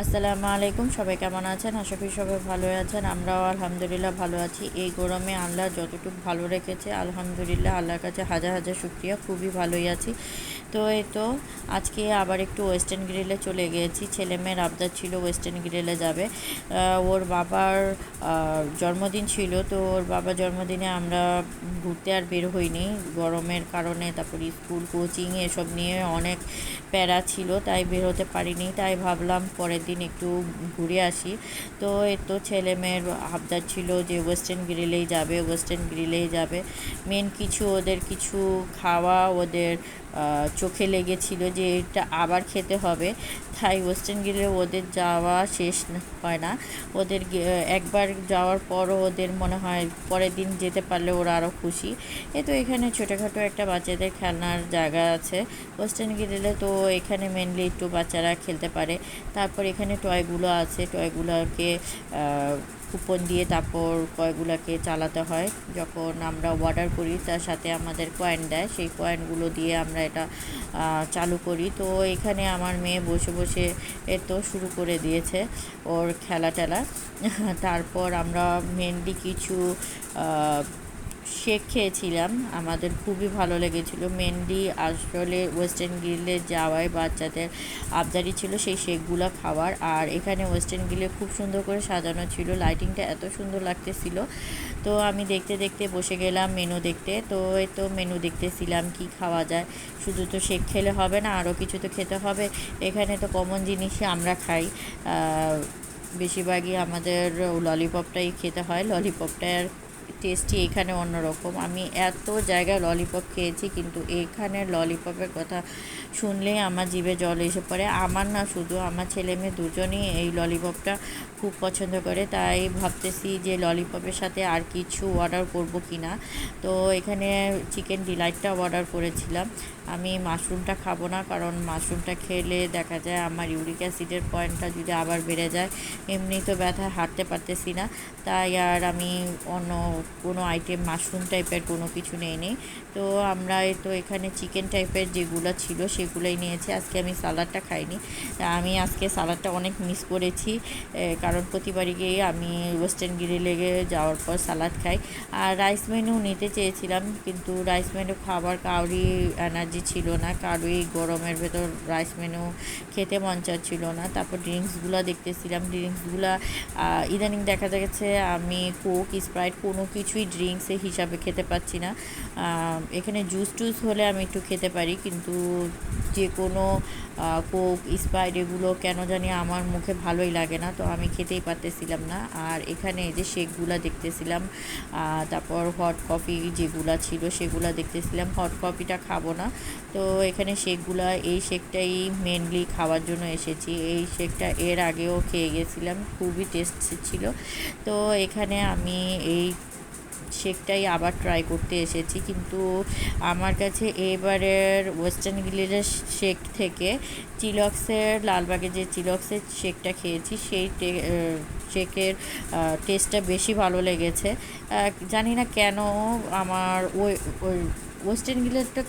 আসসালামু আলাইকুম, সবাই কেমন আছেন? আশা করি সবাই ভালো আছেন। আমরাও আলহামদুলিল্লাহ ভালো আছি। এই গরমে আল্লাহ যতটুকু ভালো রেখেছে, আলহামদুলিল্লাহ আল্লাহর কাছে হাজার হাজার শুক্রিয়া। খুবই ভালোই আছি। তো এই তো, আজকে আবার একটু ওয়েস্টার্ন গ্রিলে চলে গিয়েছি। ছেলে মেয়ের আবদার ছিল ওয়েস্টার্ন গ্রিলে যাবে। ওর বাবার জন্মদিন ছিল। তো ওর বাবার জন্মদিনে আমরা ঘুরতে আর বের হইনি। গরমের কারণে, তারপরে স্কুল, কোচিং এসব নিয়ে অনেক প্যারা ছিল, তাই বের হতে পারিনি। তাই ভাবলাম পরের দিন একটু ঘুরে আসি। তো তো ছেলে মেয়ের আবদার ছিল যে ওয়েস্টার্ন গ্রিলেই যাবে, ওয়েস্টার্ন গ্রিলেই যাবে। মেন কিছু ওদের কিছু খাওয়া, ওদের চোখে লেগেছিল যে এটা আবার খেতে হবে। তাই ওয়েস্টার্ন গেলে ওদের যাওয়া শেষ হয় না। ওদের একবার যাওয়ার পরও ওদের মনে হয় পরের দিন যেতে পারলে ওরা আরও খুশি। এ তো এখানে ছোটোখাটো একটা বাচ্চাদের খেলনার জায়গা আছে। ওয়েস্টার্ন গেলে তো এখানে মেনলি একটু বাচ্চারা খেলতে পারে। তারপর এখানে টয়গুলো আছে। টয়গুলোকে কুপন দিয়ে তারপর কয়গুলোকে চালাতে হয়। যখন আমরা অর্ডার করি, তার সাথে আমাদের কয়েন দেয়, সেই কয়েনগুলো দিয়ে আমরা এটা চালু করি। তো এখানে আমার মেয়ে বসে বসে এ তো শুরু করে দিয়েছে ওর খেলা টেলা। তারপর আমরা মেনলি কিছু শেক খেয়েছিলাম। আমাদের খুবই ভালো লেগেছিলো। মেনলি আসলে ওয়েস্টার্ন গ্রিলে যাওয়ায় বাচ্চাদের আবদারি ছিল সেই শেকগুলো খাওয়ার। আর এখানে ওয়েস্টার্ন গ্রিলে খুব সুন্দর করে সাজানো ছিল। লাইটিংটা এত সুন্দর লাগতেছিল। তো আমি দেখতে দেখতে বসে গেলাম মেনু দেখতে। তো এই তো মেনু দেখতেছিলাম কি খাওয়া যায়। শুধু তো শেক খেলে হবে না, আরও কিছু তো খেতে হবে। এখানে তো কমন জিনিসই আমরা খাই। বেশিরভাগই আমাদের ললিপপটাই খেতে হয়। ললিপপটার টেস্টই এখানে অন্যরকম। আমি এত জায়গায় ললিপপ খেয়েছি, কিন্তু এখানের ললিপপের কথা শুনলেই আমার জিভে জল এসে পড়ে। আমার না শুধু আমার ছেলে মেয়ে দুজনই এই ললিপপটা খুব পছন্দ করে, তাই ভাবতেছি যে ললিপপের সাথে আর কিছু অর্ডার করব কি না তো এখানে চিকেন ডিলাইটটা অর্ডার করেছিলাম। আমি মাশরুমটা খাব না, কারণ মাশরুমটা খেলে দেখা যায় আমার ইউরিক অ্যাসিডের পয়েন্টটা যদি আবার বেড়ে যায় এমনি তো ব্যথায় হাঁটতে পারতেছি না। তাই আর আমি অন্য কোনো আইটেম মাশরুম টাইপের কোনো কিছু নেই নি তো আমরা তো এখানে চিকেন টাইপের যেগুলো ছিল সেগুলোই নিয়েছি। আজকে আমি সালাডটা খাইনি। আমি আজকে সালাডটা অনেক মিস করেছি কারণ প্রতিবারই গিয়ে আমি ওয়েস্টার্ন লেগে যাওয়ার পর সালাদ খাই। আর রাইস মেনু নিতে চেয়েছিলাম, কিন্তু রাইস মেনু খাবার কাউরি এনার্জি ছিল না কারোই গরমের ভেতর রাইস মেনু খেতে মন চাচ্ছিল না। তারপর ড্রিঙ্কসগুলো দেখতেছিলাম। ড্রিঙ্কসগুলো ইদানিং দেখা যাচ্ছে আমি কোক স্প্রাইট কোনো কিছুই ড্রিঙ্কসের হিসাবে খেতে পাচ্ছি না। এখানে জুস টুস হলে আমি একটু খেতে পারি, কিন্তু যে কোনো কোক স্প্রাইট এগুলো কেন জানি আমার মুখে ভালোই লাগে না, তো আমি খেতেই পারতেছিলাম না। আর এখানে যে শেকগুলো দেখতেছিলাম তারপর হট কফি যেগুলো ছিল সেগুলো দেখতেছিলাম হট কফিটা খাব না। তো এখানে শেকগুলো, এই শেকটাই মেনলি খাওয়ার জন্য এসেছি। এই শেকটা এর আগেও খেয়ে গেছিলাম, খুবই টেস্ট ছিল। তো এখানে আমি এই শেকটাই আবার ট্রাই করতে এসেছি। কিন্তু আমার কাছে এবারের ওয়েস্টার্ন গ্রিলের শেক থেকে চিলক্সের লালবাগে যে চিলক্সের শেকটা খেয়েছি, সেই শেকের টেস্টটা বেশি ভালো লেগেছে। জানি না কেন আমার ওই ওই ওয়েস্টার্ন গ্রিলেরটা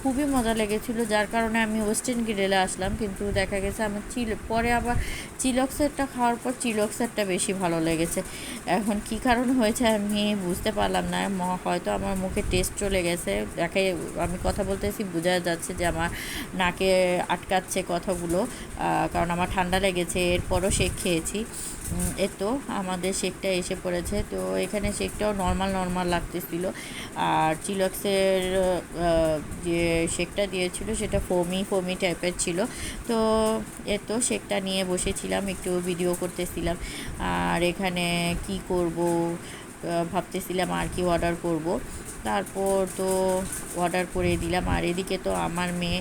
খুবই মজা লেগেছিলো, যার কারণে আমি ওয়েস্টার্ন গ্রিলে আসলাম। কিন্তু দেখা গেছে আমার চিল, পরে আবার চিলক্সেরটা খাওয়ার পর চিলক্সেরটা বেশি ভালো লেগেছে। এখন কি কারণ হয়েছে আমি বুঝতে পারলাম না। হয়তো আমার মুখে টেস্ট চলে গেছে। দেখে আমি কথা বলতেছি, বোঝা যাচ্ছে যে আমার নাকে আটকাচ্ছে কথাগুলো কারণ আমার ঠান্ডা লেগেছে, এরপরও সে খেয়েছি। এ তো আমাদের শেকটা এসে পড়েছে। তো এখানে শেকটাও নর্মাল নর্মাল লাগতেছিল। আর চিলক্সের যে শেকটা দিয়েছিল সেটা ফোমি ফোমি টাইপের ছিল। তো এ তো শেকটা নিয়ে বসেছিলাম, একটু ভিডিও করতেছিলাম। আর এখানে কি করব ভাবতেছিলাম আর কি অর্ডার করব। তারপর তো অর্ডার করে দিলাম। আর এদিকে তো আমার মেয়ে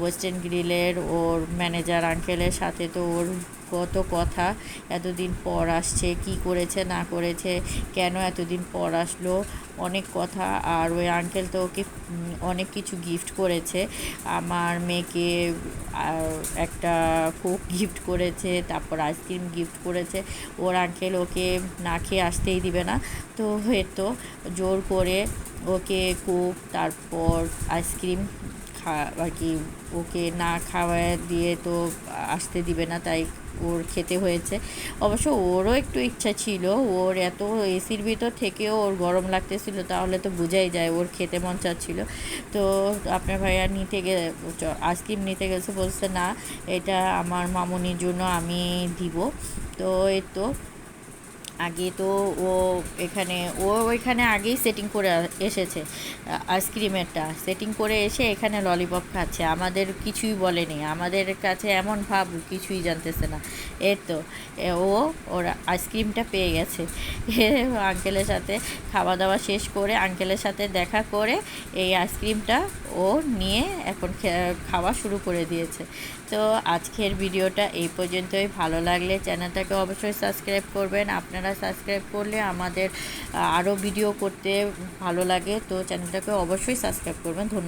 ওয়েস্টার্ন গ্রিলের, ওর ম্যানেজার আঙ্কেলের সাথে তো ওর কত কথা, এতদিন পর আসছে, কি করেছে, না করেছে, কেন এতদিন পর আসলো, অনেক কথা। আর ওই আঙ্কেল তো ওকে অনেক কিছু গিফট করেছে। আমার মেয়েকে একটা কোক গিফট করেছে, তারপর আইসক্রিম গিফট করেছে। ওর আঙ্কেল ওকে না খেয়ে আসতেই দিবে না। তো হয়তো জোর করে ওকে কোক তারপর আইসক্রিম খা আর কি ওকে না খাওয়া দিয়ে তো আসতে দিবে না, তাই ওর খেতে হয়েছে। অবশ্য ওরও একটু ইচ্ছা ছিল, ওর এত এসির ভিতর থেকেও ওর গরম লাগতেছিল, তাহলে তো বোঝাই যায় ওর খেতে মন চাচ্ছিল। তো আপনার ভাইয়া নিতে গে আইসক্রিম নিতে গেছে বলছে, না, এটা আমার মামুনির জন্য আমি দিব। তো এই তো আগে তো ও এখানে, ও ওইখানে আগেই সেটিং করে এসেছে আইসক্রিমেরটা সেটিং করে এসে এখানে ললিপপ খাচ্ছে। আমাদের কিছুই বলেনি আমাদের কাছে এমন ভাব, কিছুই জানতেছে না। এর তো ও, ওর আইসক্রিমটা পেয়ে গেছে। আঙ্কেলের সাথে খাওয়া দাওয়া শেষ করে আঙ্কেলের সাথে দেখা করে এই আইসক্রিমটা ও নিয়ে এখন খাওয়া শুরু করে দিয়েছে। তো আজকের ভিডিওটা এই পর্যন্তই। ভালো লাগলে চ্যানেলটাকে অবশ্যই সাবস্ক্রাইব করবেন। আপনারা সাবস্ক্রাইব করলে আমাদের আরও ভিডিও করতে ভালো লাগে। তো চ্যানেলটাকে অবশ্যই সাবস্ক্রাইব করবেন। ধন্যবাদ।